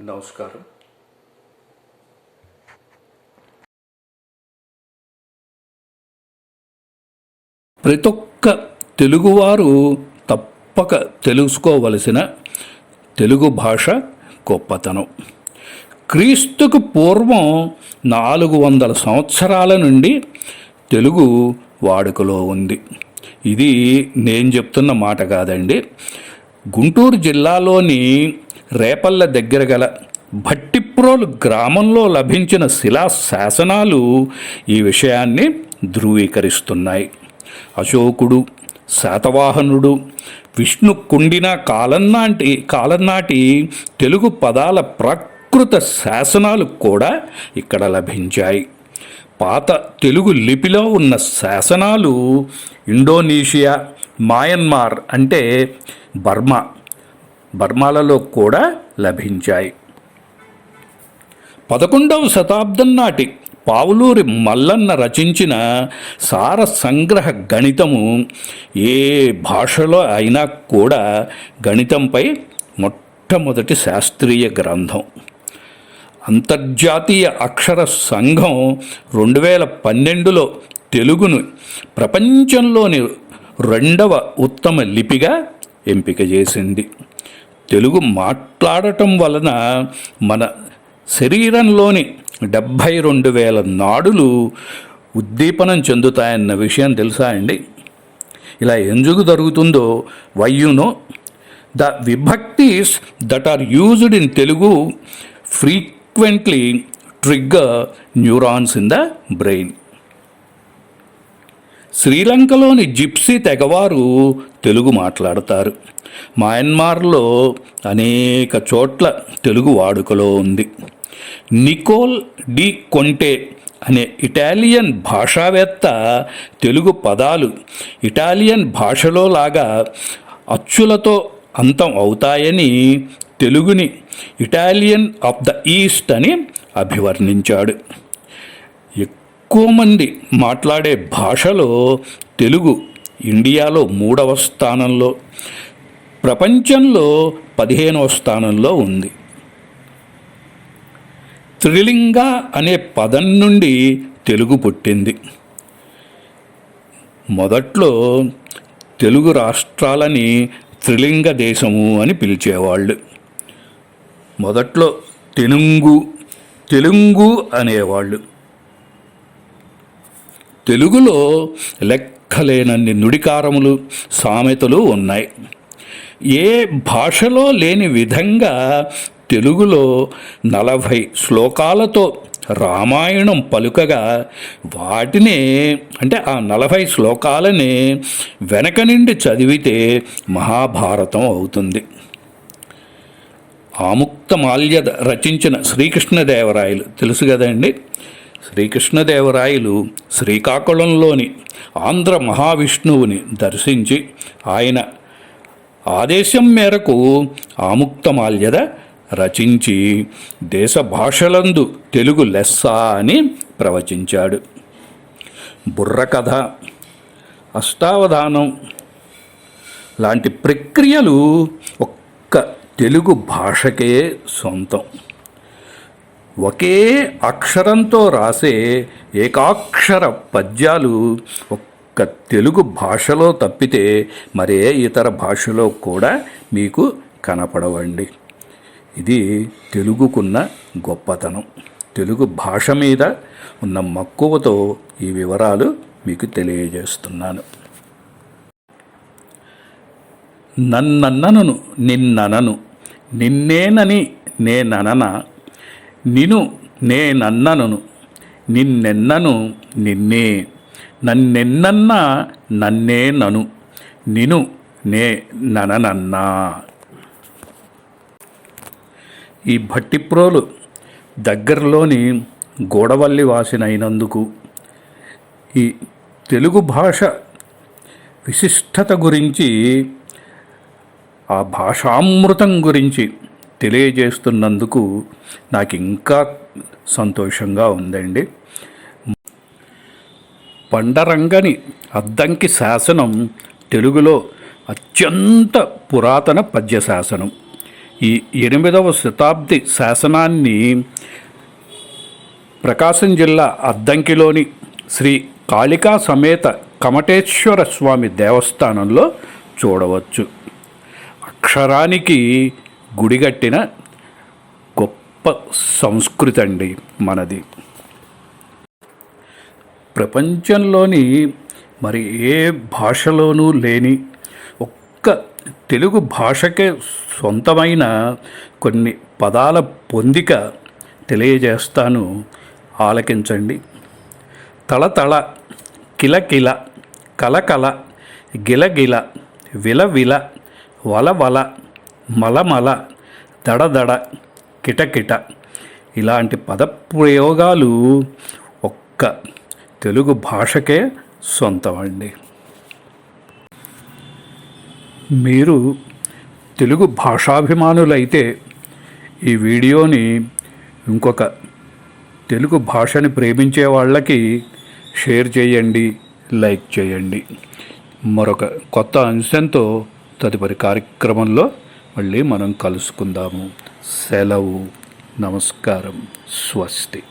నమస్కారం. ప్రతి ఒక్క తెలుగువారు తప్పక తెలుసుకోవలసిన తెలుగు భాష గొప్పతనం. క్రీస్తుకు పూర్వం నాలుగు వందల సంవత్సరాల నుండి తెలుగు వాడుకలో ఉంది. ఇది నేను చెప్తున్న మాట కాదండి. గుంటూరు జిల్లాలోని రేపల్ల దగ్గర గల భట్టిప్రోలు గ్రామంలో లభించిన శిలా శాసనాలు ఈ విషయాన్ని ధృవీకరిస్తున్నాయి. అశోకుడు శాతవాహనుడు విష్ణు కుండిన కాలనాటి కాలంనాటి తెలుగు పదాల ప్రకృత శాసనాలు కూడా ఇక్కడ లభించాయి. పాత తెలుగు లిపిలో ఉన్న శాసనాలు ఇండోనేషియా మాయన్మార్ అంటే బర్మా. బర్మాలలో కూడా లభించాయి. పదకొండవ శతాబ్దం నాటి పావులూరి మల్లన్న రచించిన సార సంగ్రహ గణితము ఏ భాషలో అయినా కూడా గణితంపై మొట్టమొదటి శాస్త్రీయ గ్రంథం. అంతర్జాతీయ అక్షర సంఘం రెండు వేల పన్నెండులో తెలుగును ప్రపంచంలోని రెండవ ఉత్తమ లిపిగా ఎంపిక చేసింది. తెలుగు మాట్లాడటం వలన మన శరీరంలోని డెబ్భై రెండు వేల నాడులు ఉద్దీపనం చెందుతాయన్న విషయం తెలుసా అండి? ఇలా ఎందుకు జరుగుతుందో why you know the vibhaktis that are used in Telugu frequently trigger neurons in the brain శ్రీలంకలోని gypsy తెగవారు తెలుగు మాట్లాడతారు. మయన్మార్లో అనేక చోట్ల తెలుగు వాడుకలో ఉంది. నికోల్ డి కొంటే అనే ఇటాలియన్ భాషావేత్త తెలుగు పదాలు ఇటాలియన్ భాషలో లాగా అచ్చులతో అంతం అవుతాయని తెలుగుని ఇటాలియన్ ఆఫ్ ద ఈస్ట్ అని అభివర్ణించాడు. ఎక్కువ మంది మాట్లాడే భాషలో తెలుగు ఇండియాలో మూడవ స్థానంలో ప్రపంచంలో పదిహేనవ స్థానంలో ఉంది. త్రిలింగ అనే పదం నుండి తెలుగు పుట్టింది. మొదట్లో తెలుగు రాష్ట్రాలని త్రిలింగ దేశము అని పిలిచేవాళ్ళు. మొదట్లో తెనుంగు తెలుగు అనేవాళ్ళు. తెలుగులో లెక్కలేనన్ని నుడికారములు సామెతలు ఉన్నాయి. ఏ భాషలో లేని విధంగా తెలుగులో నలభై శ్లోకాలతో రామాయణం పలుకగా వాటినే అంటే ఆ నలభై శ్లోకాలనే వెనక నుండి చదివితే మహాభారతం అవుతుంది. ఆముక్తమాల్య రచించిన శ్రీకృష్ణదేవరాయలు తెలుసు కదండి? శ్రీకృష్ణదేవరాయలు శ్రీకాకుళంలోని ఆంధ్ర మహావిష్ణువుని దర్శించి ఆయన ఆదేశం మేరకు ఆముక్తమాల్యద రచించి దేశ భాషలందు తెలుగు లెస్స అని ప్రవచించాడు. బుర్రకథ అష్టావధానం లాంటి ప్రక్రియలు ఒక్క తెలుగు భాషకే సొంతం. ఒకే అక్షరంతో రాసే ఏకాక్షర పద్యాలు ఒక్క తెలుగు భాషలో తప్పితే మరే ఇతర భాషలో కూడా మీకు కనపడవండి. ఇది తెలుగుకున్న గొప్పతనం. తెలుగు భాష మీద ఉన్న మక్కువతో ఈ వివరాలు మీకు తెలియజేస్తున్నాను. నన్నన్నను నిన్ననను నిన్నేనని నేననన నిను నేనన్నను నిన్నెన్నను నిన్నే. నన్నెన్నన్నా నన్నే నను నిను నే నననన్నా. ఈ భట్టిప్రోలు దగ్గరలోని గోడవల్లి వాసినైనందుకు ఈ తెలుగు భాష విశిష్టత గురించి ఆ భాషామృతం గురించి తెలియజేస్తున్నందుకు నాకు ఇంకా సంతోషంగా ఉందండి. పండరంగని అద్దంకి శాసనం తెలుగులో అత్యంత పురాతన పద్య శాసనం ఈ ఎనిమిదవ శతాబ్ది శాసనాన్ని ప్రకాశం జిల్లా అద్దంకిలోని శ్రీ కాళికా సమేత కమటేశ్వర స్వామి దేవస్థానంలో చూడవచ్చు. అక్షరానికి గుడిగట్టిన గొప్ప సంస్కృతి అండి మనది. ప్రపంచంలోని మరి ఏ భాషలోనూ లేని ఒక్క తెలుగు భాషకే సొంతమైన కొన్ని పదాల పొందిక తెలియజేస్తాను. ఆలకించండి. తళతళ కిలకిల కలకల గిలగిల విలవిల వలవల మలమల దడదడ కిటకిట ఇలాంటి పదప్రయోగాలు ఒక్క తెలుగు భాషకే సొంతమండి మీరు తెలుగు భాషాభిమానులైతే ఈ వీడియోని ఇంకొక తెలుగు భాషని ప్రేమించే వాళ్ళకి షేర్ చేయండి లైక్ చేయండి. మరొక కొత్త అంశంతో తదుపరి కార్యక్రమంలో మళ్ళీ మనం కలుసుకుందాము. సెలవు. నమస్కారం. స్వస్తి.